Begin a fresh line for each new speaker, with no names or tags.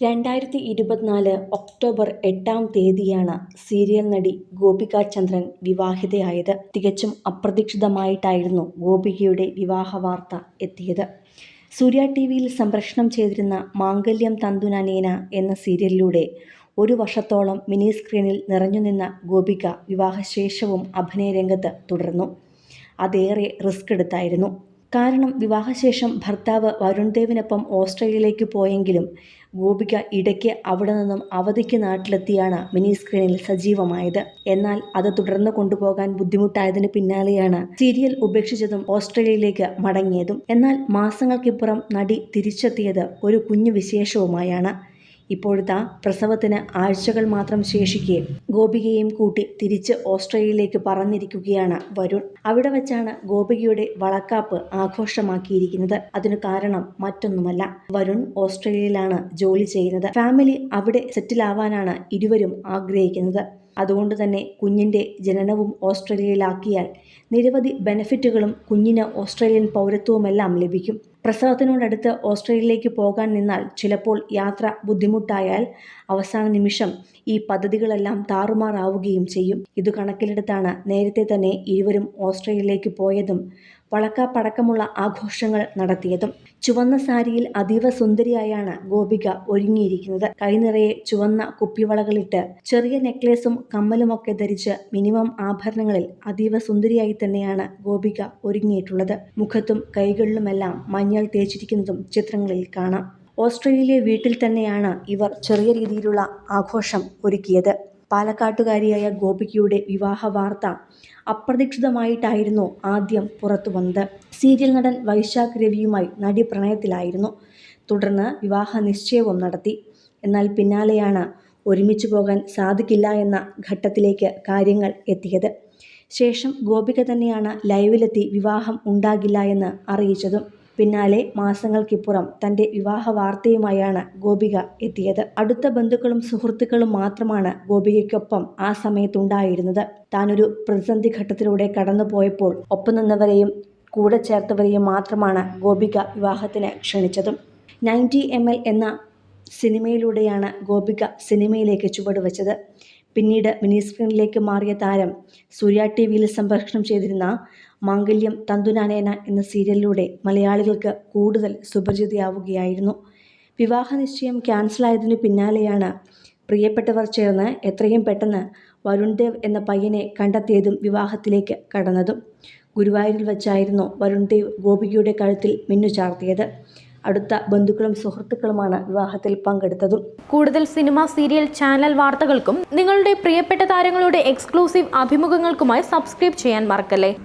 രണ്ടായിരത്തി ഇരുപത്തിനാല് ഒക്ടോബർ എട്ടാം തീയതിയാണ് സീരിയൽ നടി ഗോപിക ചന്ദ്രൻ വിവാഹിതയായത്. തികച്ചും അപ്രതീക്ഷിതമായിട്ടായിരുന്നു ഗോപികയുടെ വിവാഹ വാർത്ത എത്തിയത്. സൂര്യ ടി വിയിൽ സംപ്രേഷണം ചെയ്തിരുന്ന മാംഗല്യം തന്തുനാനേന എന്ന സീരിയലിലൂടെ ഒരു വർഷത്തോളം മിനി സ്ക്രീനിൽ നിറഞ്ഞു നിന്ന ഗോപിക വിവാഹശേഷവും അഭിനയ രംഗത്ത് തുടർന്നു. അതേറെ റിസ്ക് എടുത്തായിരുന്നു. കാരണം വിവാഹശേഷം ഭർത്താവ് വരുൺ ദേവിനൊപ്പം ഓസ്ട്രേലിയയിലേക്ക് പോയെങ്കിലും ഗോപിക ഇടയ്ക്ക് അവിടെ നിന്നും അവധിക്ക് നാട്ടിലെത്തിയാണ് മിനി സ്ക്രീനിൽ സജീവമായത്. എന്നാൽ അത് തുടർന്ന് കൊണ്ടുപോകാൻ ബുദ്ധിമുട്ടായതിന് പിന്നാലെയാണ് സീരിയൽ ഉപേക്ഷിച്ചതും ഓസ്ട്രേലിയയിലേക്ക് മടങ്ങിയതും. എന്നാൽ മാസങ്ങൾക്കിപ്പുറം നടി തിരിച്ചെത്തിയത് ഒരു കുഞ്ഞു വിശേഷവുമായാണ്. ഇപ്പോഴത്തെ പ്രസവത്തിന് ആഴ്ചകൾ മാത്രം ശേഷിക്കെ ഗോപികയെയും കൂട്ടി തിരിച്ച് ഓസ്ട്രേലിയയിലേക്ക് പറന്നിരിക്കുകയാണ് വരുൺ. അവിടെ വെച്ചാണ് ഗോപികയുടെ വളക്കാപ്പ് ആഘോഷമാക്കിയിരിക്കുന്നത്. അതിനു കാരണം മറ്റൊന്നുമല്ല. വരുൺ ഓസ്ട്രേലിയയിലാണ് ജോലി ചെയ്യുന്നത്. ഫാമിലി അവിടെ സെറ്റിലാവാനാണ് ഇരുവരും ആഗ്രഹിക്കുന്നത്. അതുകൊണ്ട് തന്നെ കുഞ്ഞിന്റെ ജനനവും ഓസ്ട്രേലിയയിലാക്കിയാൽ നിരവധി ബെനഫിറ്റുകളും കുഞ്ഞിന് ഓസ്ട്രേലിയൻ പൗരത്വവുമെല്ലാം ലഭിക്കും. പ്രസവത്തിനോടടുത്ത് ഓസ്ട്രേലിയയിലേക്ക് പോകാൻ നിന്നാൽ ചിലപ്പോൾ യാത്ര ബുദ്ധിമുട്ടായാൽ അവസാന നിമിഷം ഈ പദ്ധതികളെല്ലാം താറുമാറാവുകയും ചെയ്യും. ഇത് കണക്കിലെടുത്താണ് നേരത്തെ തന്നെ ഇരുവരും ഓസ്ട്രേലിയയിലേക്ക് പോയതും വളക്കാപ്പടക്കമുള്ള ആഘോഷങ്ങൾ നടത്തിയതും ചുവന്ന സാരിയിൽ അതീവ സുന്ദരിയായാണ് ഗോപിക ഒരുങ്ങിയിരിക്കുന്നത്. കൈനിറയെ ചുവന്ന കുപ്പിവളകളിട്ട് ചെറിയ നെക്ലേസും കമ്മലുമൊക്കെ ധരിച്ച് മിനിമം ആഭരണങ്ങളിൽ അതീവ സുന്ദരിയായി തന്നെയാണ് ഗോപിക ഒരുങ്ങിയിട്ടുള്ളത്. മുഖത്തും കൈകളിലുമെല്ലാം മഞ്ഞൾ തേച്ചിരിക്കുന്നതും ചിത്രങ്ങളിൽ കാണാം. ഓസ്ട്രേലിയയിലെ വീട്ടിൽ തന്നെയാണ് ഇവർ ചെറിയ രീതിയിലുള്ള ആഘോഷം ഒരുക്കിയത്. പാലക്കാട്ടുകാരിയായ ഗോപികയുടെ വിവാഹ വാർത്ത അപ്രതീക്ഷിതമായിട്ടായിരുന്നു ആദ്യം പുറത്തു വന്നത്. സീരിയൽ നടൻ വൈശാഖ് രവിയുമായി നടി പ്രണയത്തിലായിരുന്നു. തുടർന്ന് വിവാഹ നിശ്ചയവും നടത്തി. എന്നാൽ പിന്നാലെയാണ് ഒരുമിച്ച് പോകാൻ സാധിക്കില്ല എന്ന ഘട്ടത്തിലേക്ക് കാര്യങ്ങൾ എത്തിയത്. ശേഷം ഗോപിക തന്നെയാണ് ലൈവിലെത്തി വിവാഹം ഉണ്ടാകില്ല എന്ന് അറിയിച്ചതും പിന്നാലെ മാസങ്ങൾക്കിപ്പുറം തന്റെ വിവാഹ വാർത്തയുമായാണ് ഗോപിക എത്തിയത്. അടുത്ത ബന്ധുക്കളും സുഹൃത്തുക്കളും മാത്രമാണ് ഗോപികയ്ക്കൊപ്പം ആ സമയത്തുണ്ടായിരുന്നത്. താനൊരു പ്രതിസന്ധി ഘട്ടത്തിലൂടെ കടന്നുപോയപ്പോൾ ഒപ്പം നിന്നവരെയും കൂടെ ചേർത്തവരെയും മാത്രമാണ് ഗോപിക വിവാഹത്തിന് ക്ഷണിച്ചതും. നയന്റി എം എൽ എന്ന സിനിമയിലൂടെയാണ് ഗോപിക സിനിമയിലേക്ക് ചുവടുവെച്ചത്. പിന്നീട് മിനി സ്ക്രീനിലേക്ക് മാറിയ താരം സൂര്യ ടി വിയിൽ സംപ്രേഷണം ചെയ്തിരുന്ന മാംഗല്യം തന്തുനാനേന എന്ന സീരിയലിലൂടെ മലയാളികൾക്ക് കൂടുതൽ സുപരിചിതയാവുകയായിരുന്നു. വിവാഹ നിശ്ചയം ക്യാൻസലായതിനു പിന്നാലെയാണ് പ്രിയപ്പെട്ടവർ ചേർന്ന് എത്രയും പെട്ടെന്ന് വരുൺ ദേവ് എന്ന പയ്യനെ കണ്ടെത്തിയതും വിവാഹത്തിലേക്ക് കടന്നതും ഗുരുവായൂരിൽ വച്ചായിരുന്നു വരുൺ ദേവ് ഗോപികയുടെ കഴുത്തിൽ മിന്നു ചാർത്തിയത് അടുത്ത ബന്ധുക്കളും സുഹൃത്തുക്കളുമാണ് വിവാഹത്തിൽ പങ്കെടുത്തതും.
കൂടുതൽ സിനിമ സീരിയൽ ചാനൽ വാർത്തകൾക്കും നിങ്ങളുടെ പ്രിയപ്പെട്ട താരങ്ങളുടെ എക്സ്ക്ലൂസീവ് അഭിമുഖങ്ങൾക്കുമായി സബ്സ്ക്രൈബ് ചെയ്യാൻ മറക്കല്ലേ?